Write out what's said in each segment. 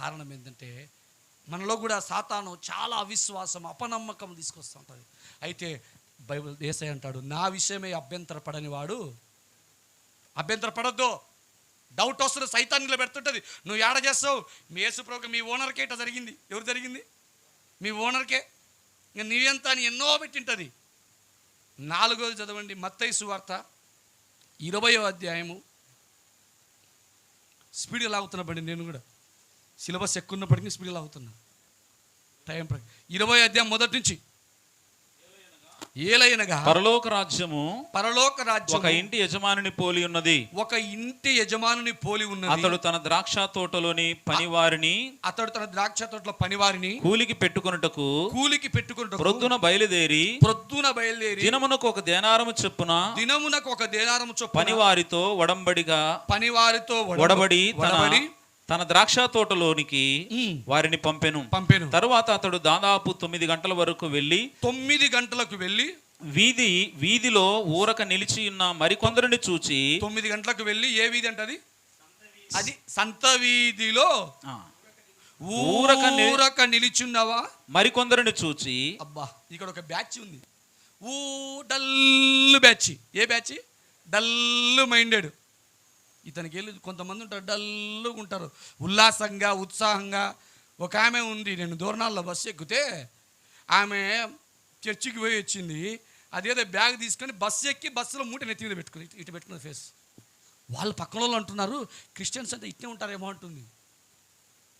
కారణం ఏంటంటే మనలో కూడా సాతాను చాలా అవిశ్వాసం అపనమ్మకం తీసుకొస్తూ ఉంటుంది. అయితే బైబిల్ దేశాయి అంటాడు నా విషయమే అభ్యంతరపడని వాడు అభ్యంతరపడద్దు. డౌట్ వస్తుంది సైతాన్ని నిలబెడుతుంటుంది నువ్వు ఏడ చేస్తావు? మీ యేసు ప్రభు మీ ఓనర్కే ఇట జరిగింది. ఎవరు జరిగింది? మీ ఓనర్కే? ఇంకా నీవెంత అని ఎన్నో పెట్టింటుంది. నాలుగోది చదవండి మత్తైసు వార్త ఇరవయో అధ్యాయము. స్పీడ్గా లాగుతున్నప్పటి బండి నేను కూడా. సిలబస్ ఎక్కువ ఉన్నప్పటికీ లాగుతున్నా టైం ఇరవై అధ్యాయం మొదటి నుంచి. ఏలైనగా పరలోక రాజ్యము పరలోక ఒక రాజ్యం ఇంటి యజమానిని పోలి ఉన్నది. ఒక ఇంటి యజమానుని పోలి ఉన్నది. అతడు తన ద్రాక్ష తోటలోని పనివారిని అతడు తన ద్రాక్ష తోటలో పనివారిని కూలికి పెట్టుకొనుటకు కూలికి పెట్టుకుంటూ ప్రొద్దున బయలుదేరి ప్రొద్దున బయలుదేరి దినమునకు ఒక దేనారము చొప్పున దినమునకు ఒక దేనారము చొప్పున పనివారితో ఒడంబడిగా పనివారితో ఒడబడి తన వడబడి తన ద్రాక్ష తోటలోనికి వారిని పంపెను. పంపెను. తరువాత అతడు దాదాపు తొమ్మిది గంటల వరకు వెళ్ళి తొమ్మిది గంటలకు వెళ్ళి వీధి వీధిలో ఊరక నిలిచి ఉన్న మరికొందరిని చూచి తొమ్మిది గంటలకు వెళ్ళి ఏ వీధి అంటది అది? సంత వీధిలో ఊరక ఊరక నిలిచున్నవా? మరికొందరిని చూచి అబ్బా ఇక్కడ ఒక బ్యాచ్ ఉంది. ఊ డల్లు బ్యాచ్. ఏ బ్యాచ్? Dull minded. ఇతనికి వెళ్ళి కొంతమంది ఉంటారు డల్లుగా ఉంటారు. ఉల్లాసంగా ఉత్సాహంగా. ఒక ఆమె ఉంది నేను దూరణాల్లో బస్సు ఎక్కితే ఆమె చర్చికి పోయి వచ్చింది. అదేదో బ్యాగ్ తీసుకొని బస్సు ఎక్కి బస్సులో మూట నెత్తి మీద పెట్టుకుంది ఇటు- పెట్టుకున్న ఫేస్. వాళ్ళు పక్కన వాళ్ళు అంటున్నారు క్రిస్టియన్స్ అంటే ఇట్నే ఉంటారేమో అంటుంది.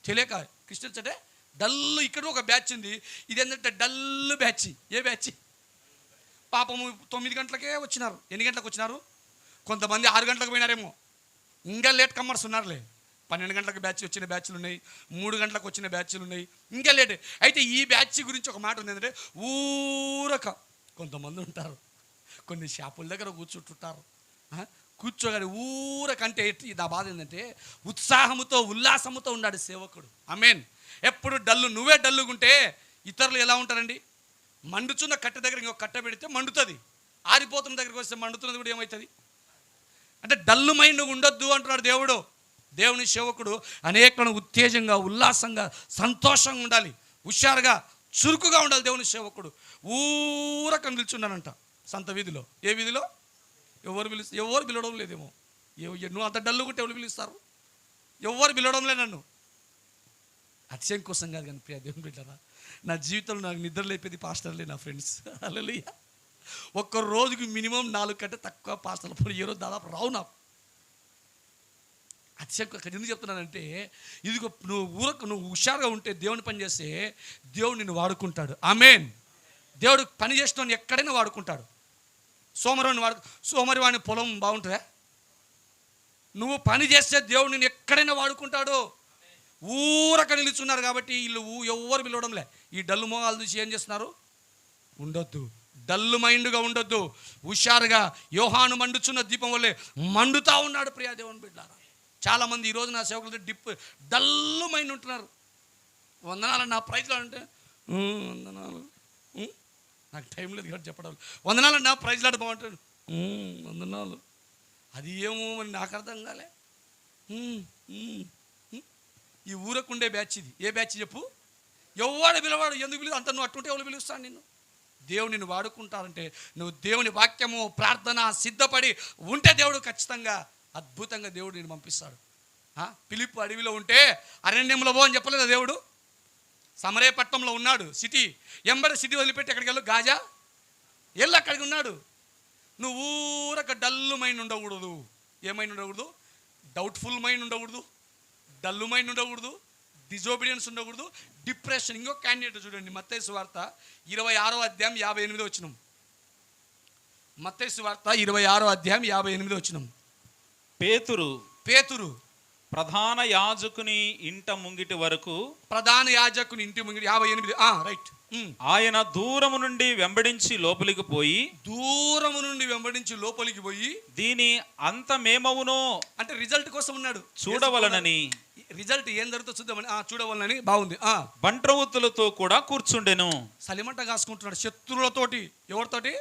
తెలియక క్రిస్టియన్స్ అంటే డల్లు ఇక్కడ ఒక బ్యాచ్ ఉంది. ఇది ఏంటంటే డల్లు బ్యాచ్. ఏ బ్యాచ్? పాపము తొమ్మిది గంటలకే వచ్చినారు. ఎన్ని గంటలకు వచ్చినారు? కొంతమంది ఆరు గంటలకు పోయినారేమో. ఇంకా లేట్ కమ్మర్స్ ఉన్నారులే. పన్నెండు గంటలకు బ్యాచ్ వచ్చిన బ్యాచ్లు ఉన్నాయి మూడు గంటలకు వచ్చిన బ్యాచ్లు ఉన్నాయి ఇంకా లేట్. అయితే ఈ బ్యాచ్ గురించి ఒక మాట ఉంది ఏంటంటే ఊరక కొంతమంది ఉంటారు. కొన్ని షాపుల దగ్గర కూర్చుంటుంటారు. కూర్చోగానే ఊరకంటే నా బాధ ఏంటంటే ఉత్సాహముతో ఉల్లాసముతో ఉన్నాడు సేవకుడు. అమేన్ ఎప్పుడు డల్లు నువ్వే డల్లుగుంటే ఇతరులు ఎలా ఉంటారండి? మండుచున్న కట్టె దగ్గర ఇంకొక కట్ట పెడితే మండుతుంది. ఆరిపోతున్న దగ్గరికి వస్తే మండుతున్నది కూడా ఏమవుతుంది అంటే డల్ మైండ్ ఉండొద్దు అంటున్నాడు దేవుడు. దేవుని సేవకుడు అనేకలను ఉత్తేజంగా ఉల్లాసంగా సంతోషంగా ఉండాలి. హుషారుగా చురుకుగా ఉండాలి దేవుని సేవకుడు. ఊరక నిల్చున్నానంట సంత వీధిలో. ఏ వీధిలో? ఎవరు పిలుస్తారు ఎవరు పిలవడం లేదేమో. ఎవ- నువ్వు అంత డల్లు కొట్టి ఎవరు పిలుస్తారు? ఎవరు పిలవడం లే నన్ను. అతిశయం కోసం కాదు కానీ ప్రియ దేవుని బిడ్డరా నా జీవితంలో నాకు నిద్ర లేపేది పాస్టర్లే నా ఫ్రెండ్స్. అలలుయ్య ఒక్క రోజుకి మినిమం నాలుగు కంటే తక్కువ పాస్టర్లు. పోయి ఈరోజు దాదాపు రావు నాకు. అత్యంత ఎందుకు చెప్తున్నానంటే ఇదిగో నువ్వు ఊరకు నువ్వు హుషారుగా ఉంటే దేవుని పని చేస్తే దేవుడు నిన్ను వాడుకుంటాడు. ఆమెన్. దేవుడు పని చేసిన ఎక్కడైనా వాడుకుంటాడు. సోమరివాడిని వాడు సోమరివాడిని పొలం బాగుంటుందా? నువ్వు పని చేస్తే దేవుడు నిన్ను ఎక్కడైనా వాడుకుంటాడు. ఊరక నిలుచున్నారు కాబట్టి వీళ్ళు ఎవ్వరు పిలవడంలే. ఈ డల్లు మోగాలు చూసి ఏం చేస్తున్నారు? ఉండొద్దు. డల్లు మైండ్గా ఉండొద్దు. హుషారుగా యోహాను మండుచున్న దీపం వల్లే మండుతా ఉన్నాడు ప్రియా దేవుని బిడ్డారా. చాలామంది ఈరోజు నా సేవకులతో డిప్ డల్లు మైండ్ ఉంటున్నారు. వందనాలు నా ప్రైజ్లో అంటే వందనాలు. నాకు టైం లేదు కాబట్టి చెప్పడం వందనాలు నా ప్రైజ్లు లాంటి బాగుంటాడు వందనాలు. అది ఏమో మరి నాకు అర్థం కాలే. ఈ ఊరకుండే బ్యాచ్ ఇది. ఏ బ్యాచ్ చెప్పు? ఎవడు పిలవాడు? ఎందుకు పిలువు అంత నువ్వు అట్టుంటే ఎవరు పిలుస్తాను నిన్ను? దేవుడు నిన్ను వాడుకుంటారంటే నువ్వు దేవుని వాక్యము ప్రార్థన సిద్ధపడి ఉంటే దేవుడు ఖచ్చితంగా అద్భుతంగా దేవుడు నేను పంపిస్తాడు. ఆ? పిలుపు అడవిలో ఉంటే అరణ్యంలో పో అని చెప్పలేదా దేవుడు? సమరేపట్నంలో ఉన్నాడు. సిటీ ఎంబడి సిటీ వదిలిపెట్టి ఎక్కడికి వెళ్ళు? గాజా? వెళ్ళి అక్కడికి ఉన్నాడు. నువ్వు ఊరక డల్లు మైండ్ ఉండకూడదు. ఏ ఉండకూడదు? డౌట్ఫుల్ మైండ్ ఉండకూడదు. డల్లు మైండ్ ఉండకూడదు. డిజోబీడియన్స్ ఉండకూడదు. డిప్రెషన్ ఇంకో క్యాండిడేట్ చూడండి మత్తేసు వార్త ఇరవై ఆరో అధ్యాయం యాభై ఎనిమిది వచ్చినాం మత్తేసు వార్త ఇరవై ఆరో అధ్యాయం యాభై ఎనిమిది వచ్చినాం పేతురు పేతురు. ప్రధాన యాజకుని ఇంట ముంగిటి వరకు ప్రధాన యాజకుని ఇంటి ముంగిడి యాభై ఎనిమిది రైట్ ఆయన దూరము నుండి వెంబడించి లోపలికి పోయి దూరము నుండి వెంబడించి లోపలికి పోయి దీని అంతమేమవునో అంటే రిజల్ట్ కోసం ఉన్నాడు. చూడవలనని రిజల్ట్ ఏం జరుగుతుందో చూద్దామని ఆ, చూడవలనని బాగుంది. ఆ. బంట్రవుతులతో కూడా కూర్చుండెను. సలిమంట కాసుకుంటున్నాడు. శత్రువులతోటి ఎవరితోటి?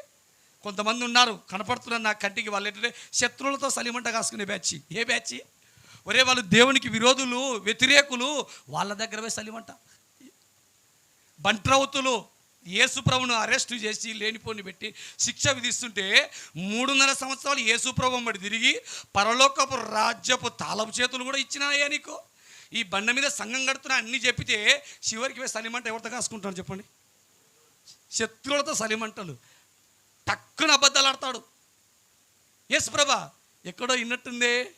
కొంతమంది ఉన్నారు. కనపడుతున్నారు నా కంటికి వాళ్ళు. ఏంటంటే శత్రువులతో సలిమంట కాసుకునే బ్యాచ్. ఏ బ్యాచ్? ఒరే వాళ్ళు దేవునికి విరోధులు వ్యతిరేకులు వాళ్ళ దగ్గర పోయి సలిమంట. బంట్రౌతులు యేసుప్రభును అరెస్టు చేసి లేనిపోని పెట్టి శిక్ష విధిస్తుంటే మూడున్నర సంవత్సరాలు యేసుప్రభు మరి తిరిగి పరలోకపు రాజ్యపు తాళపు చేతులు కూడా ఇచ్చినాయా నీకు. ఈ బండ మీద సంఘం కడుతున్నా అన్ని చెప్పితే చివరికి పోయి సలిమంట ఎవరితో కాసుకుంటాను చెప్పండి? శత్రువులతో సలిమంటలు టక్కున అబద్ధాలు ఆడతాడు. ఎస్ ప్రభా. ఎక్కడో ఇన్నట్టుందే.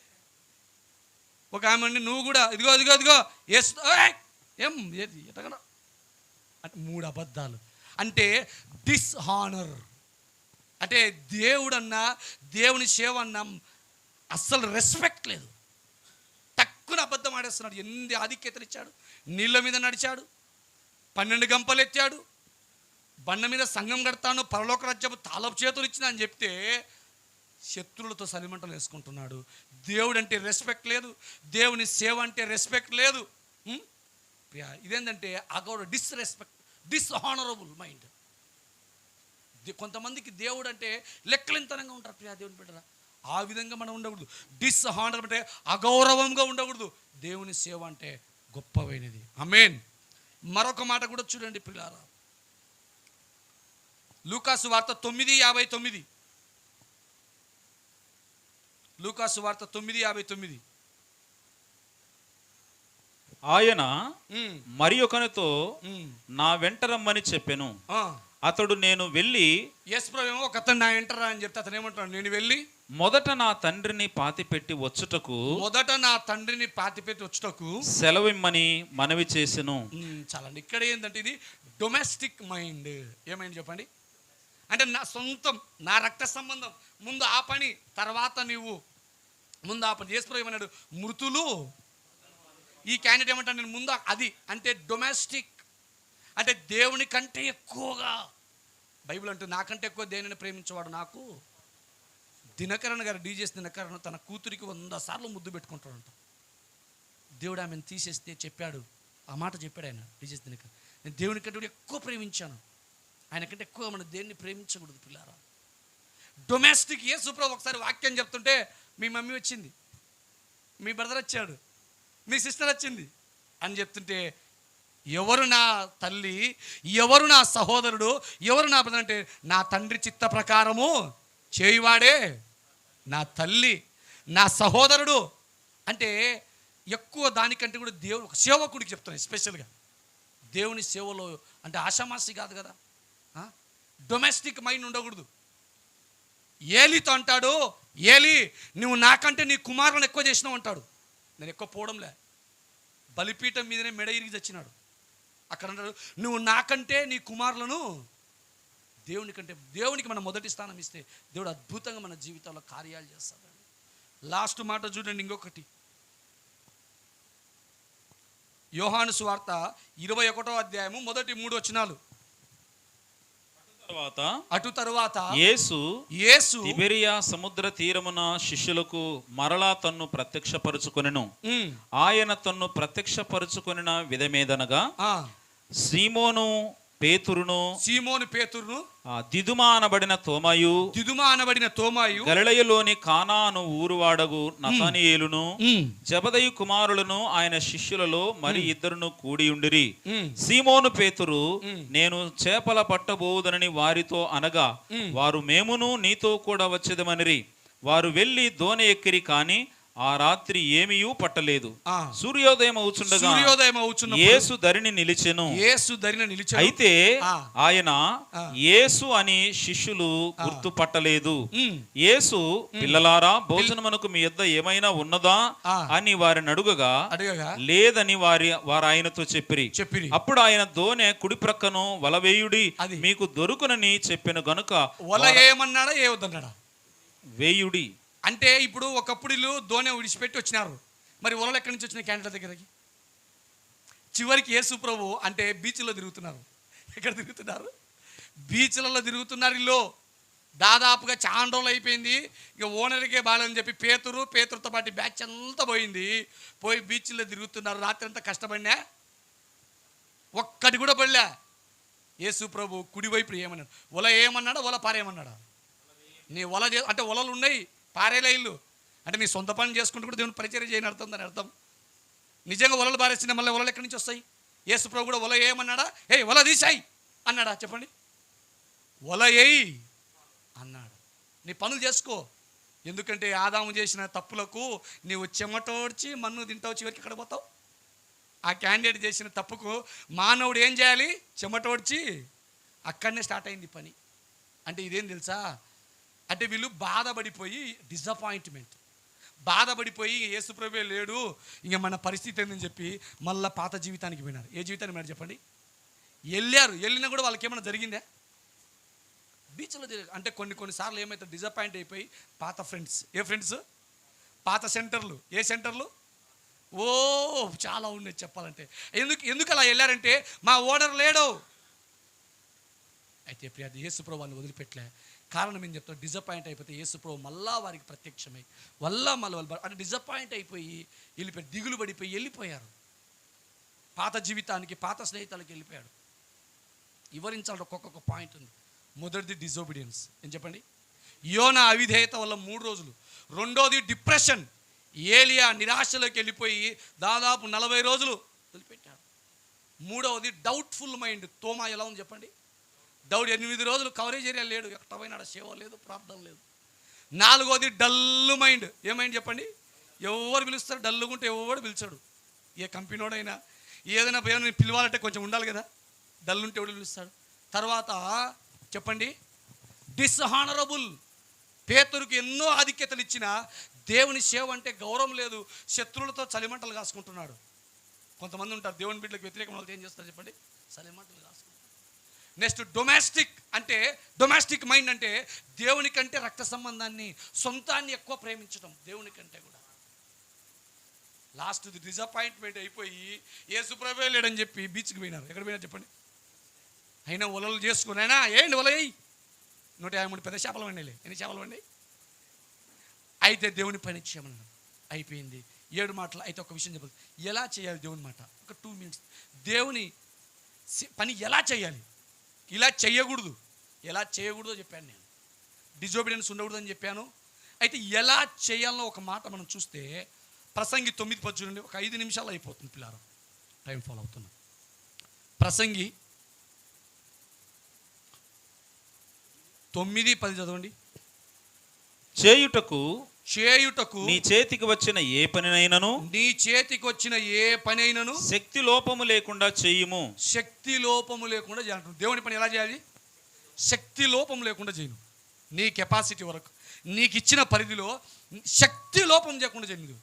ఒక ఆమె నువ్వు కూడా ఇదిగో ఇదిగో ఇదిగో. ఎస్ ఏం? ఏది? ఎటగన అంటే మూడు అబద్ధాలు. అంటే డిస్హానర్ అంటే దేవుడన్నా దేవుని సేవ అన్నా అస్సలు రెస్పెక్ట్ లేదు. టక్కున అబద్ధం ఆడేస్తున్నాడు. ఎన్ని ఆధిక్యతలు ఇచ్చాడు. నీళ్ళ మీద నడిచాడు. పన్నెండు గంపలు ఎత్తాడు. బండ మీద సంఘం కడతాను. పరలోక రాజ్యపు తాళపు చేతులు ఇచ్చిన అని చెప్తే శత్రులతో సలిమంటలు వేసుకుంటున్నాడు. దేవుడు అంటే రెస్పెక్ట్ లేదు. దేవుని సేవ అంటే రెస్పెక్ట్ లేదు. ఇదేంటంటే అగౌరవ డిస్రెస్పెక్ట్ డిస్హానరబుల్ మైండ్ కొంతమందికి దేవుడు అంటే లెక్కలింతనంగా ఉంటారు. ప్రియా దేవుని బిడ్డరా. ఆ విధంగా మనం ఉండకూడదు. డిస్హానర్ అంటే అగౌరవంగా ఉండకూడదు. దేవుని సేవ అంటే గొప్పవైనది. అమేన్ మరొక మాట కూడా చూడండి పిల్లారా. లూకాసు వార్త తొమ్మిది యాభై తొమ్మిది. లూకాసు వార్త తొమ్మిది యాభై తొమ్మిది. ఆయన మరి ఒకనితో నా వెంట రమ్మని చెప్పెను. ఆ. అతడు నేను వెళ్ళి ప్రభు ఒక అతను నా ఎంటరా అని చెప్తే అతను ఏమంటాడు? నేను వెళ్ళి మొదట నా తండ్రిని పాతిపెట్టి వచ్చుటకు మొదట నా తండ్రిని పాతిపెట్టి వచ్చుటకు సెలవిమ్మని మనవి చేసెను. చాలండి ఇక్కడ ఏంటంటే ఇది డొమెస్టిక్ మైండ్ ఏమైంది చెప్పండి? అంటే నా సొంతం నా రక్త సంబంధం. ముందు ఆ పని తర్వాత నీవు. ముందు ఆ పని. ప్రభు ఏమన్నాడు? మృతులు. ఈ క్యాండిడేట్ ఏమంటాడు? నేను ముందు అది. అంటే డొమెస్టిక్ అంటే దేవుని కంటే ఎక్కువగా బైబిల్ అంటూ నాకంటే ఎక్కువ దేనిని ప్రేమించేవాడు నాకు? దినకరణ గారు డీజేస్ దినకరణ తన కూతురికి వంద సార్లు ముద్దు పెట్టుకుంటాడంట. దేవుడు ఆమెను తీసేస్తే చెప్పాడు ఆ మాట చెప్పాడు ఆయన డీజేస్ దినకరణ నేను దేవుని కంటే కూడా ఎక్కువ ప్రేమించాను. ఆయన కంటే ఎక్కువ మనం దేన్ని ప్రేమించకూడదు పిల్లారా? డొమెస్టిక్ ఏ సూప్రభు ఒకసారి వాక్యం చెప్తుంటే మీ మమ్మీ వచ్చింది. మీ బ్రదర్ వచ్చాడు. మీ సిస్టర్ వచ్చింది. అని చెప్తుంటే ఎవరు నా తల్లి ఎవరు నా సహోదరుడు ఎవరు నా బ్రదర్ అంటే నా తండ్రి చిత్త ప్రకారము చేయువాడే నా తల్లి నా సహోదరుడు అంటే ఎక్కువ దానికంటే కూడా దేవుడు ఒక సేవకుడికి చెప్తాను స్పెషల్గా. దేవుని సేవలో అంటే ఆషామాసి కాదు కదా? డొమెస్టిక్ మైండ్ ఉండకూడదు. ఏలితో అంటాడు ఏలి నువ్వు నాకంటే నీ కుమారులను ఎక్కువ చేసినావు అంటాడు. నేను ఎక్కువ పోవడంలే. బలిపీఠం మీదనే మెడ ఇరిగి చచ్చినాడు. అక్కడ అంటాడు నువ్వు నాకంటే నీ కుమారులను దేవుని కంటే దేవునికి మనం మొదటి స్థానం ఇస్తే దేవుడు అద్భుతంగా మన జీవితంలో కార్యాలు చేస్తాడు. లాస్ట్ మాట చూడండి ఇంకొకటి. యోహాను సువార్త ఇరవై ఒకటో అధ్యాయము మొదటి మూడు వచనాలు. తర్వాత అటు తరువాత యేసు యేసు తిబెరియా సముద్ర తీరమున శిష్యులకు మరలా తన్ను ప్రత్యక్షపరుచుకొనెను. ఆయన తన్ను ప్రత్యక్షపరుచుకొనిన విధమేదనగా ఆ, సీమోను పేతురును సీమోను పేతురును దిదుమా అనబడిన తోమయు దిదుమా అనబడిన తోమాయు గలిలయలోని కానాను ఊరువాడగు నతనియేలును జబదయి కుమారులను ఆయన శిష్యులలో మరి ఇద్దరును కూడి ఉండిరి. సీమోను పేతురు. నేను చేపల పట్టబోవుదనని వారితో అనగా. వారు మేమును నీతో కూడా వచ్చేదమనిరి. వారు వెళ్ళి దోణి ఎక్కిరి కాని ఆ రాత్రి ఏమీయూ పట్టలేదు. సూర్యోదయం అవుచుండగా సూర్యోదయం అవుచున్న యేసు ధరిని నిలిచెను. యేసు ధరిన నిలిచాడు అయితే. ఆయన. యేసు అని శిష్యులు గుర్తుపట్టలేదు. ఉమ్, యేసు పిల్లలారా భోజనమునకు మీ యొద్ద ఏమైనా ఉన్నదా. అని వారిని అడుగగా లేదని వారి వారు ఆయనతో చెప్పిరి. చెప్పిరి. అప్పుడు ఆయన దోనె కుడి ప్రక్కను వలవేయుడి. మీకు దొరుకునని చెప్పిన గనుక వల ఏమన్నాడా ఏ వద్దన్నాడా వేయుడి. అంటే ఇప్పుడు ఒకప్పుడు ఇల్లు దోణి విడిచిపెట్టి వచ్చినారు. మరి వలలు ఎక్కడి నుంచి వచ్చినాయి క్యాండిడేట్ దగ్గరకి? చివరికి యేసు ప్రభు అంటే బీచ్లో తిరుగుతున్నారు. ఎక్కడ తిరుగుతున్నారు? బీచ్లలో తిరుగుతున్నారు ఇల్లు. దాదాపుగా చాలా రోజులు అయిపోయింది. ఇక ఓనర్కే బాగాలని చెప్పి పేతురు పేతురుతో పాటు బ్యాచ్ అంతా పోయింది. పోయి బీచ్లో తిరుగుతున్నారు. రాత్రి అంతా కష్టపడినా? ఒక్కటి కూడా పడలే. యేసు ప్రభు కుడివైపు ఏమన్నాడు? వల ఏమన్నాడా? వల పారేయమన్నాడా నీ వల అంటే వలలు ఉన్నాయి. పారేలే ఇల్లు. అంటే నీ సొంత పని చేసుకుంటూ కూడా దేవుని పరిచయం చేయని అర్థం దాని అర్థం. నిజంగా వలలు బారేసిన మళ్ళీ వలలు ఎక్కడి నుంచి వస్తాయి? ఏసుప్రభు కూడా వల ఏమన్నాడా ఏ వల తీసాయి అన్నాడా? చెప్పండి. వల ఏయి అన్నాడు. నీ పనులు చేసుకో. ఎందుకంటే ఆదాము చేసిన తప్పులకు నీవు చెమటోడ్చి మన్ను తింటావు చివరికి ఎక్కడ పోతావు? ఆ క్యాండిడేట్ చేసిన తప్పుకు మానవుడు ఏం చేయాలి? చెమటోడ్చి అక్కడనే స్టార్ట్ అయింది పని. అంటే ఇదేం తెలుసా? అంటే వీళ్ళు బాధపడిపోయి డిసప్పాయింట్మెంట్ బాధపడిపోయి యేసుప్రభే లేడు ఇంక మన పరిస్థితి ఏందని చెప్పి మళ్ళీ పాత జీవితానికి పోయినారు. ఏ జీవితానికి పోయినారు చెప్పండి? వెళ్ళారు. వెళ్ళినా కూడా వాళ్ళకి ఏమైనా జరిగిందా బీచ్లో జరిగింది. అంటే కొన్ని కొన్నిసార్లు ఏమైతే డిసప్పాయింట్ అయిపోయి పాత ఫ్రెండ్స్ ఏ ఫ్రెండ్స్ పాత సెంటర్లు ఏ సెంటర్లు ఓ చాలా ఉన్నాయి చెప్పాలంటే. ఎందుకు ఎందుకు అలా వెళ్ళారంటే మా ఓనర్ లేడు. అయితే ప్రియ యేసుప్రభు వాళ్ళని వదిలిపెట్టలే. కారణం ఏం చెప్తారు డిసప్పాయింట్ అయిపోతే యేసుప్రభు మళ్ళా వారికి ప్రత్యక్షమై వల్ల మళ్ళీ వాళ్ళు అంటే డిసప్పాయింట్ అయిపోయి వెళ్ళిపోయి దిగులు పడిపోయి వెళ్ళిపోయారు. పాత జీవితానికి పాత స్నేహితులకి వెళ్ళిపోయాడు. వివరించాలి ఒక్కొక్క పాయింట్ ఉంది. మొదటిది డిజోబిడియన్స్ ఏం చెప్పండి? యోన అవిధేయత వల్ల మూడు రోజులు. రెండోది డిప్రెషన్ ఏలియా నిరాశలోకి వెళ్ళిపోయి దాదాపు నలభై రోజులు వదిలిపెట్టాడు. మూడవది డౌట్ఫుల్ మైండ్ తోమా ఎలా ఉంది చెప్పండి? దౌడు ఎనిమిది రోజులు కవరేజ్ ఏరియా లేడు. ఎక్కడ పోయినాడు సేవ లేదు ప్రార్థన లేదు. నాలుగోది డల్ మైండ్. ఏ మైండ్ చెప్పండి? ఎవరు పిలుస్తారు? డల్లుగుంటే ఎవడు పిలిచాడు? ఏ కంపెనీడైనా ఏదైనా పేరు పిలవాలంటే కొంచెం ఉండాలి కదా? డల్లుంటే ఎవడు పిలుస్తాడు? తర్వాత చెప్పండి. డిస్హానరబుల్ పేతురుకి ఎన్నో ఆధిక్యతలు ఇచ్చిన దేవుని సేవ అంటే గౌరవం లేదు. శత్రువులతో చలిమంటలు కాసుకుంటున్నాడు. కొంతమంది ఉంటారు దేవుని బిడ్డలకు వ్యతిరేకం వాళ్ళు ఏం చేస్తారు చెప్పండి? చలిమంటలు కాసుకుంటారు నెక్స్ట్ డొమెస్టిక్ అంటే డొమెస్టిక్ మైండ్ అంటే దేవుని కంటే రక్త సంబంధాన్ని సొంతాన్ని ఎక్కువ ప్రేమించడం దేవుని కంటే కూడా. లాస్ట్ డిసప్పాయింట్మెంట్ అయిపోయి ఏ లేడని చెప్పి బీచ్కి పోయినారు. ఎక్కడ పోయినారు చెప్పండి? అయినా వలలు చేసుకుని అయినా ఏంటి ఒలయ్యి నూట యాభై మూడు పెద్ద చేపలు వండేలే ఎన్ని చేపలు వండి అయితే దేవుని పని చేయమన్నాడు. అయిపోయింది. ఏడు మాటలు. అయితే ఒక విషయం చెప్పదు ఎలా చేయాలి దేవుని మాట? ఒక టూ మినిట్స్ దేవుని పని ఎలా చేయాలి? ఇలా చేయకూడదు ఎలా చేయకూడదో చెప్పాను నేను. డిజోబిడియన్స్ ఉండకూడదని చెప్పాను. అయితే ఎలా చేయాలో ఒక మాట మనం చూస్తే ప్రసంగి తొమ్మిది పది ఒక ఐదు నిమిషాలు అయిపోతుంది పిల్లలు టైం ఫాలో అవుతున్నా ప్రసంగి తొమ్మిది పది చదవండి. చేయుటకు చేయుటకు నీ చేతికి వచ్చిన ఏ పనినైనను? నీ చేతికి వచ్చిన ఏ పని అయినను శక్తి లోపము లేకుండా చెయ్యుము శక్తి లోపము లేకుండా చేయాలి దేవుని పని ఎలా చేయాలి? శక్తి లోపం లేకుండా చేయను. నీ కెపాసిటీ వరకు నీకు ఇచ్చిన పరిధిలో శక్తి లోపం చేయకుండా చేయను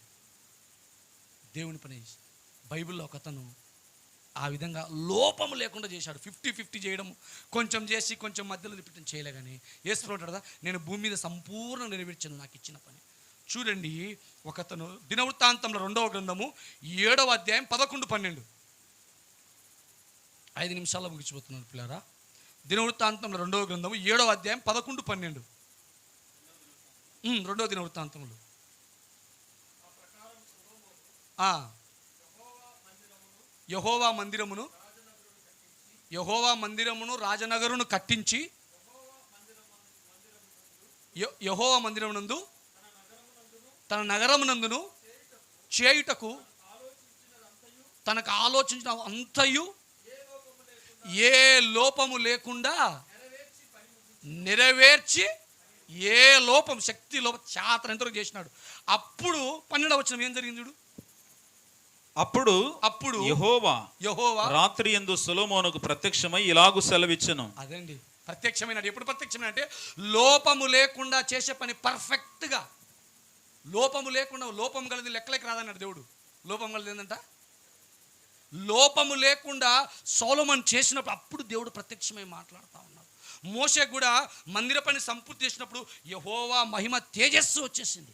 దేవుని పని బైబిల్లో ఒక అతను ఆ విధంగా లోపం లేకుండా చేశాడు. ఫిఫ్టీ ఫిఫ్టీ చేయడం కొంచెం చేసి కొంచెం మధ్యలో తిప్పటం చేయలే కానీ వేసుకున్నాడు కదా నేను భూమి మీద సంపూర్ణ నెరవేర్చాను నాకు ఇచ్చిన పని. చూడండి ఒకతను దినవృత్తాంతంలో రెండవ గ్రంథము ఏడవ అధ్యాయం పదకొండు పన్నెండు. ఐదు నిమిషాల్లో ముగిసిపోతున్నాను పిల్లారా. దినవృత్తాంతంలో రెండవ గ్రంథము ఏడవ అధ్యాయం పదకొండు పన్నెండు. రెండవ దినవృత్తాంతంలో యహోవా మందిరమును యహోవా మందిరమును రాజనగరును కట్టించి యహోవా యెహోవా మందిరమునందు తన నగరమునందును చేయుటకు తనకు ఆలోచించిన అంతయు ఏ లోపము లేకుండా నెరవేర్చి ఏ లోపం శక్తి లోపం చాతన ఎంతవరకు చేసినాడు. అప్పుడు పన్నెండవ వచ్చిన ఏం జరిగింది చూడు. అప్పుడు అప్పుడు యెహోవా యహోవా రాత్రి ఎందు సొలొమోనుకు ప్రత్యక్షమై ఇలాగు సెలవిచ్చెను. అదండి. ప్రత్యక్షమైన ఎప్పుడు ప్రత్యక్షమైన అంటే లోపము లేకుండా చేసే పని పర్ఫెక్ట్గా లోపము లేకుండా లోపం కలిది లెక్కలకి రాదన్నాడు దేవుడు. లోపం కలిది ఏంటంట లోపము లేకుండా సోలమన్ చేసినప్పుడు అప్పుడు దేవుడు ప్రత్యక్షమై మాట్లాడుతూ ఉన్నాడు. మోసే కూడా మందిర పని సంపూర్తి చేసినప్పుడు యహోవా మహిమ తేజస్సు వచ్చేసింది.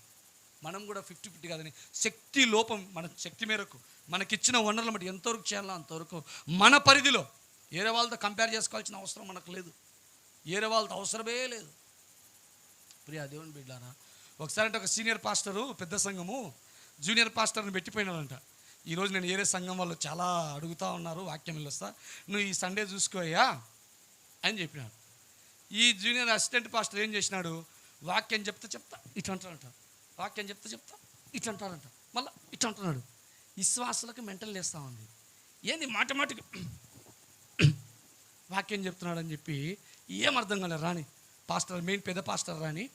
మనం కూడా ఫిఫ్టీ ఫిఫ్టీ కాదని శక్తి లోపం మన శక్తి మేరకు మనకిచ్చిన వనరులు బట్టి ఎంతవరకు చేయాలో అంతవరకు మన పరిధిలో ఏరే వాళ్ళతో కంపేర్ చేసుకోవాల్సిన అవసరం మనకు లేదు. ఏరే వాళ్ళతో అవసరమే లేదు. ప్రియా దేవుని బిడ్డారా ఒకసారి అంటే ఒక సీనియర్ పాస్టరు పెద్ద సంఘము జూనియర్ పాస్టర్ని పెట్టిపోయినాడంట. ఈరోజు నేను ఏరే సంఘం వాళ్ళు చాలా అడుగుతా ఉన్నారు వాక్యం వెళ్ళొస్తా. నువ్వు ఈ సండే చూసుకోయ్యా అని చెప్పినాడు. ఈ జూనియర్ అసిస్టెంట్ పాస్టర్ ఏం చేసినాడు? వాక్యం చెప్తా చెప్తా ఇటు అంటాడంట. వాక్యం చెప్తా చెప్తా ఇట్లా అంటారంట మళ్ళీ ఇట్లా అంటున్నాడు. విశ్వాసులకు మెంటల్ లేస్తా ఉంది. ఏంది మాట మాటకి? వాక్యం చెప్తున్నాడని చెప్పి ఏం అర్థం కాలేదు రాని పాస్టర్ మెయిన్ పెద్ద పాస్టర్ రాని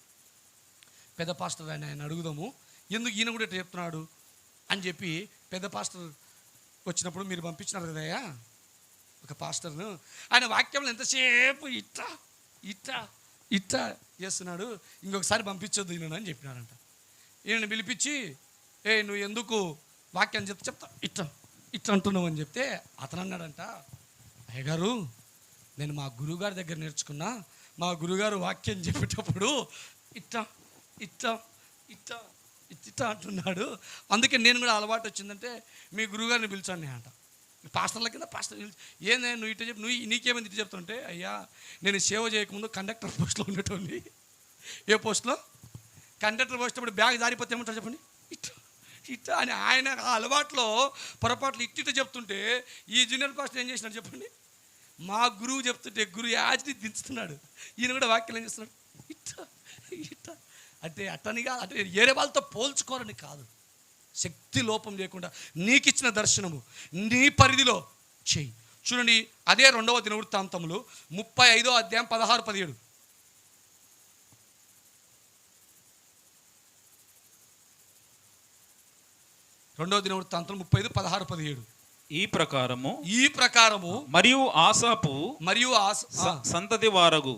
పెద్ద పాస్టర్ అని ఆయన అడుగుదాము. ఎందుకు ఈయన కూడా ఇట్లా చెప్తున్నాడు అని చెప్పి పెద్ద పాస్టర్ వచ్చినప్పుడు మీరు పంపించినారు కదయ్యా ఒక పాస్టర్ను. ఆయన వాక్యంలో ఎంతసేపు ఇట్ట ఇట్ట ఇట్ట చేస్తున్నాడు. ఇంకొకసారి పంపించొద్దు ఈయన అని చెప్పినారంట. ఈయన పిలిపించి ఏ నువ్వు ఎందుకు వాక్యం చెప్తా చెప్తా ఇట్ట ఇట్లా అంటున్నావు? అని చెప్తే అతను అన్నాడంట అయ్యగారు నేను మా గురువుగారి దగ్గర నేర్చుకున్నా. మా గురుగారు వాక్యం చెప్పేటప్పుడు ఇట్లా ఇట్లా ఇట్లా ఇట్లా అంటున్నాడు. అందుకే నేను కూడా అలవాటు వచ్చిందంటే మీ గురువుగారిని పిలిచాను నేను అంట పాస్టర్ల కింద పాస్టర్ పిలిచి, ఏందే నువ్వు ఇటు చెప్పి నువ్వు నీకేమైంది ఇటు చెప్తుంటే అయ్యా నేను సేవ చేయకముందు కండక్టర్ పోస్ట్లో ఉండేటోని ఏ పోస్ట్లో? కండక్టర్ పోస్ట్ ఇప్పుడు బ్యాగ్ జారిపోతే ఏమంటారు చెప్పండి? ఇట్లా ఇట్లా అని ఆయన ఆ అలవాట్లో పొరపాట్లు ఇట్టిట చెప్తుంటే ఈ జూనియర్ పాస్టర్ ఏం చేసినాడు చెప్పండి? మా గురువు చెప్తుంటే గురువు యాజ్ని దించుతున్నాడు. ఈయన కూడా వాక్యం ఏం చేస్తున్నాడు? ఇట్లా. అంటే అట్టనిగా అంటే ఏరే వాళ్ళతో పోల్చుకోరని కాదు. శక్తి లోపం లేకుండా నీకు ఇచ్చిన దర్శనము నీ పరిధిలో చెయ్యి చూడండి అదే రెండవ దినవృత్తాంతములు ముప్పై ఐదో అధ్యాయం పదహారు పదిహేడు. రెండవ దినవృత్తాంతం ముప్పై ఐదు పదహారు పదిహేడు. ఈ ప్రకారము ఈ ప్రకారము మరియు ఆసాపు మరియు సంతతి వారగు.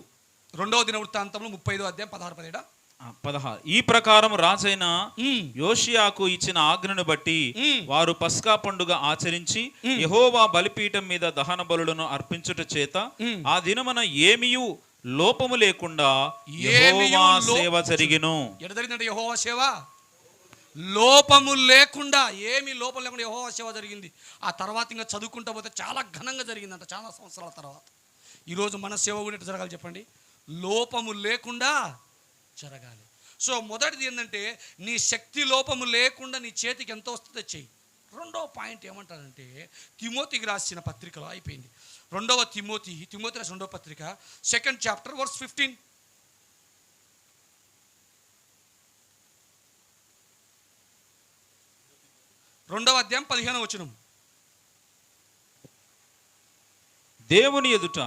రెండవ దినవృత్తాంతంలో ముప్పై ఐదో అధ్యాయం పదహారు పదిహేడా? పదహారు. ఈ ప్రకారం రాజైన యోషియాకు ఇచ్చిన ఆజ్ఞను బట్టి. వారు పస్కా పండుగ ఆచరించి యెహోవా బలిపీఠం మీద దహన బలులను అర్పించుట చేత. ఆ దినమున ఏమియు లోపము లేకుండా యెహోవా సేవ జరిగిను. జరిగిందంటే యహోవా సేవ? లోపము లేకుండా ఏమీ లోపం లేకుండా యహోవా సేవ జరిగింది. ఆ తర్వాత ఇంకా చదువుకుంటా పోతే చాలా ఘనంగా జరిగిందంట చాలా సంవత్సరాల తర్వాత. ఈరోజు మన సేవ కూడా ఎట్లా జరగాలి చెప్పండి? లోపము లేకుండా జరగాలి. సో మొదటిది ఏంటంటే నీ శక్తి లోపము లేకుండా నీ చేతికి ఎంత వస్తుందో చెయ్యి. రెండవ పాయింట్ ఏమంటారంటే తిమోతికి రాసిన పత్రికలో అయిపోయింది. రెండవ తిమోతి తిమోతి రాసిన రెండవ పత్రిక సెకండ్ చాప్టర్ వర్స్ ఫిఫ్టీన్ రెండవ అధ్యాయం పదిహేను వచనం. దేవుని ఎదుట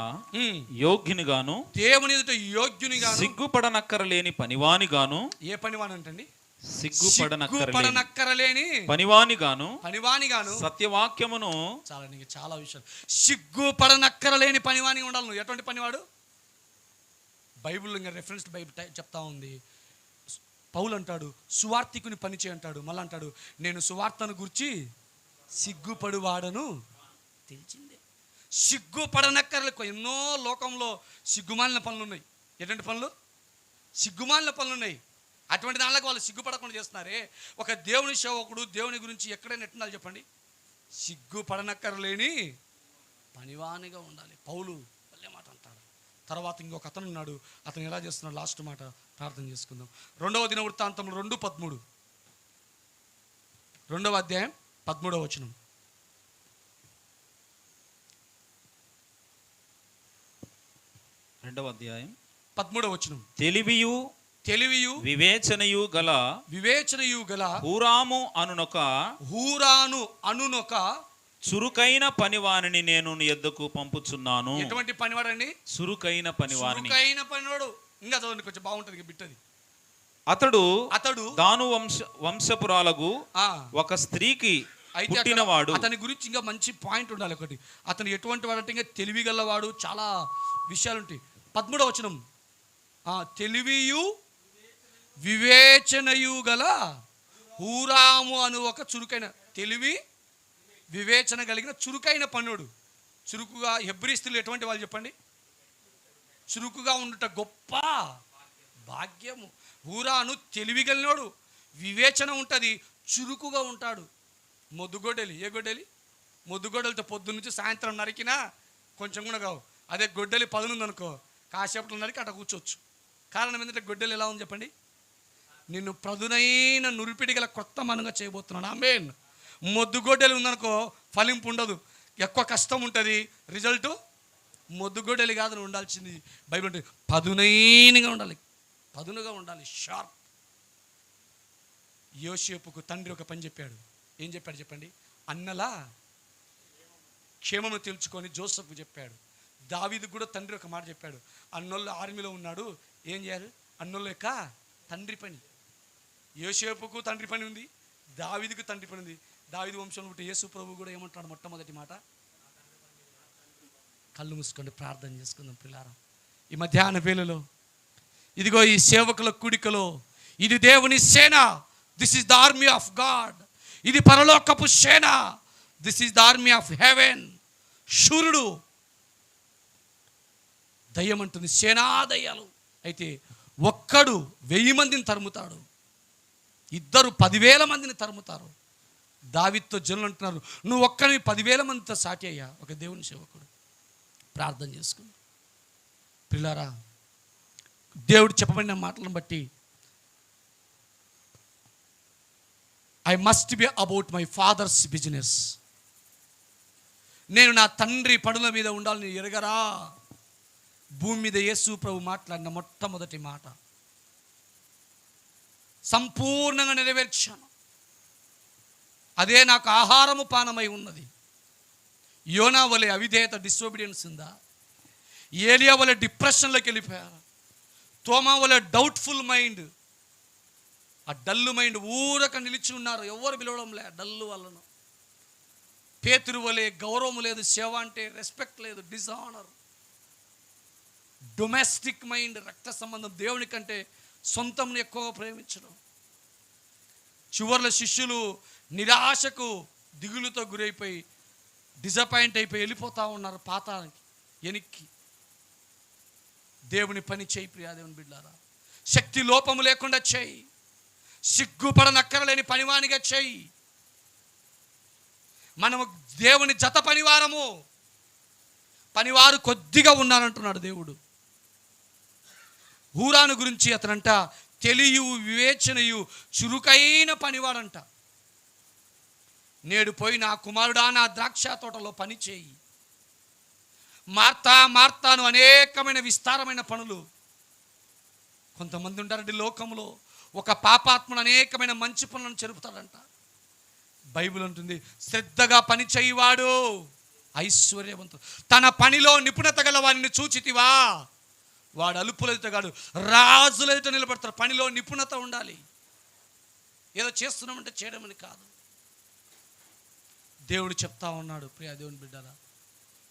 యోగ్యునిగాను దేవుని ఎదుట యోగ్యునిగా సిగ్గుపడనక్కరలేని పనివానిగాను ఏ పనివానంటండి? సిగ్గుపడనక్కరలేని సిగ్గుపడనక్కరలేని పనివానిగాను పనివానిగాను. సత్యవాక్యమును చాలా నీకు చాలా విషయాలు. సిగ్గుపడనక్కరలేని పనివానిగా ఉండాలి నువ్వు. ఎటువంటి పనివాడు? బైబిల్ ఇంకా రెఫరెన్స్ బైబిల్ చెప్తా ఉంది. పౌలు అంటాడు సువార్తికుని పని చేయి అంటాడు మళ్ళీ అంటాడు నేను సువార్తను గురించి సిగ్గుపడువాడను తెలిసిందే. సిగ్గుపడనక్కర్లకు ఎన్నో లోకంలో సిగ్గుమాలిన పనులు ఉన్నాయి ఎటువంటి పనులు? సిగ్గుమాలిన పనులు ఉన్నాయి అటువంటి దానిలకు వాళ్ళు సిగ్గుపడకుండా చేస్తున్నారే. ఒక దేవుని సేవకుడు దేవుని గురించి ఎక్కడైనా ఎట్టుండాలి చెప్పండి. సిగ్గుపడనక్కర్లేని పనివానిగా ఉండాలి. పౌలు మళ్ళీ మాట అంటాడు. తర్వాత ఇంకొక అతను ఉన్నాడు. అతను ఎలా చేస్తున్నాడు? లాస్ట్ మాట ప్రార్థన చేసుకుందాం. రెండవ దిన వృత్తాంతంలో రెండు పదమూడు. రెండవ అధ్యాయం పదమూడవ వచనం. రెండవ అధ్యాయం. పదమూడవ వచనం. తెలివియు తెలివియు వివేచనయు గల వివేచనయు గల హూరాము అనునొక హూరాను అనునొక చురుకైన పనివానిని నేను నీ ఎద్దకు పంపుచున్నాను. ఎటువంటి పనివాడండి? చురుకైన పనివానిని చురుకైన పనివాడు. ఇంకా చదవండి కొంచెం బాగుంటుంది బిట్టది. అతడు అతడు దాను వంశ వంశపురాలకు ఒక స్త్రీకి పుట్టినవాడు. అతని గురించి ఇంకా మంచి పాయింట్ ఉండాలి ఒకటి. అతను ఎటువంటి వాడంటే ఇంకా తెలివి గలవాడు చాలా విషయాలు ఉంటాయి పదమూడవ వచనం. తెలివియు వివేచనయు గల హూరాము అను ఒక చురుకైన తెలివి వివేచన కలిగిన చురుకైన పన్నుడు చురుకుగా హెబ్రిస్తులు ఎటువంటి వాళ్ళు చెప్పండి? చురుకుగా ఉండుట గొప్ప భాగ్యము. హూరాను తెలివి కలిగినోడు వివేచన ఉంటుంది చురుకుగా ఉంటాడు. మొద్దుగొడ్డలి. ఏ గొడ్డలి? మొద్దుగొడ్డలితో పొద్దున్నుంచి సాయంత్రం నరికినా కొంచెం కూడా కావు. అదే గొడ్డలి పదునుంది అనుకో కాసేపట్లో నరికి అట కూర్చోవచ్చు. కారణం ఏంటంటే గొడ్డలు ఎలా ఉంది చెప్పండి? నిన్ను ప్రదునైన నురిపిడి గల కొత్త మనుగా చేయబోతున్నాను. ఆమెన్ మొద్దుగొడ్డలి ఉందనుకో ఫలింపు ఉండదు. ఎక్కువ కష్టం ఉంటుంది. రిజల్ట్ మొద్దుగొడ్డలి కాదు ఉండాల్సింది బైబిల్ అంటే పదునైనగా ఉండాలి. పదునుగా ఉండాలి. షార్ప్ యోసేపుకు తండ్రి ఒక పని చెప్పాడు. ఏం చెప్పాడు చెప్పండి? అన్నలా క్షేమము తెలుసుకొని జోసఫ్కు చెప్పాడు. దావీదు కూడా తండ్రి ఒక మాట చెప్పాడు. అన్నోళ్ళు ఆర్మీలో ఉన్నాడు. ఏం చేయాలి? అన్నోళ్ళ యొక్క తండ్రి పని. యోసేపుకు తండ్రి పని ఉంది. దావీదుకు తండ్రి పని ఉంది. దావిది వంశంలో పుట్టి యేసు ప్రభు కూడా ఏమంటాడు మొట్టమొదటి మాట? కళ్ళు మూసుకోండి ప్రార్థన చేసుకుందాం పిల్లారా. ఈ మధ్యాహ్న వేళలో ఇదిగో ఈ సేవకుల కుడికలో ఇది దేవుని సేన. This is the army of God ఇది పరలోకపు సేన. This is the army of heaven శూరుడు దయ్యం అంటుంది సేనా దయ్యాలు అయితే ఒక్కడు వెయ్యి మందిని తరుముతాడు. ఇద్దరు పదివేల మందిని తరుముతారు. దావిత్తో జనులు అంటున్నారు నువ్వు ఒక్కని పదివేల మందితో సాటి అయ్యా ఒక దేవుని సేవకుడు. ప్రార్థన చేసుకుని. పిల్లారా దేవుడు చెప్పబడిన మాటలను బట్టి I must be about my father's business నేను నా తండ్రి పనుల మీద ఉండాలని ఎరగరా. భూమి మీద యేసు ప్రభు మాట్లాడిన మొట్టమొదటి మాట. సంపూర్ణంగా నెరవేర్చాను. అదే నాకు ఆహారము పానమై ఉన్నది. యోనా వలె అవిధేయత డిసోబిడియన్స్ ఉందా? ఏలియా వలె డిప్రెషన్లోకి వెళ్ళిపోయారు? తోమా వలె డౌట్ఫుల్ మైండ్ ఆ డల్లు మైండ్ ఊరక నిలిచి ఉన్నారు. ఎవరు పిలవడం లే డల్లు వలన. పేతురు వలె గౌరవం లేదు సేవ అంటే రెస్పెక్ట్ లేదు డిజానర్ డొమెస్టిక్ మైండ్ రక్త సంబంధం దేవుని కంటే సొంతంని ఎక్కువ ప్రేమించడం. చివర్ల శిష్యులు నిరాశకు దిగులుతో గురైపోయి డిసప్పాయింట్ అయిపోయి వెళ్ళిపోతూ ఉన్నారు పాతానికి వెనక్కి. దేవుని పని చేయి ప్రియా దేవుని బిడ్డారా. శక్తి లోపము లేకుండా చేయి. సిగ్గుపడనక్కరలేని పనివానిగా చేయి. మనము దేవుని జత పనివారము. పనివారు కొద్దిగా ఉన్నారంటున్నాడు దేవుడు. హూరాను గురించి అతనంట తెలియు వివేచనయు చురుకైన పనివాడంట. నేడు పోయి నా కుమారుడా నా ద్రాక్ష తోటలో పనిచేయి మార్తా మార్తాను అనేకమైన విస్తారమైన పనులు. కొంతమంది ఉంటారండి లోకంలో ఒక పాపాత్మను అనేకమైన మంచి పనులను జరుపుతాడంట బైబిల్ అంటుంది శ్రద్ధగా పనిచేయవాడు ఐశ్వర్యవంతుడు. తన పనిలో నిపుణత గల వారిని చూచితివా? వాడు అలుపులైతే కాడు రాజులైతే నిలబడతారు. పనిలో నిపుణత ఉండాలి. ఏదో చేస్తున్నామంటే చేయడమని కాదు. దేవుడు చెప్తా ఉన్నాడు ప్రియా దేవుని బిడ్డరా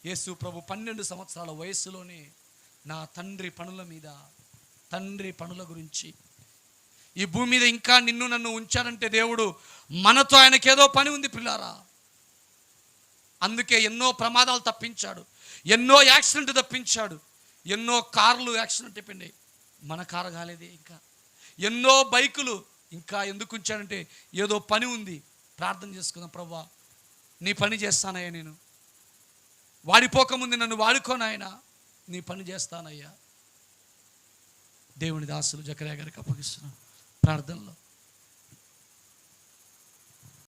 యేసు ప్రభు పన్నెండు సంవత్సరాల వయస్సులోనే నా తండ్రి పనుల మీద తండ్రి పనుల గురించి ఈ భూమి మీద ఇంకా నిన్ను నన్ను ఉంచారంటే దేవుడు మనతో ఆయనకేదో పని ఉంది పిల్లారా? అందుకే ఎన్నో ప్రమాదాలు తప్పించాడు ఎన్నో యాక్సిడెంట్ తప్పించాడు ఎన్నో కార్లు యాక్సిడెంట్ అయిపోయినాయి. మన కారు కాలేదే ఇంకా. ఎన్నో బైకులు ఇంకా ఎందుకు ఉంచానంటే ఏదో పని ఉంది. ప్రార్థన చేసుకుందాం ప్రవ్వా. నీ పని చేస్తానయ్యా నేను. వాడిపోకముందు నన్ను వాడుకోనాయన నీ పని చేస్తానయ్యా. దేవుని దాసులు జకరే గారికి అప్పగిస్తున్నాను ప్రార్థనలో.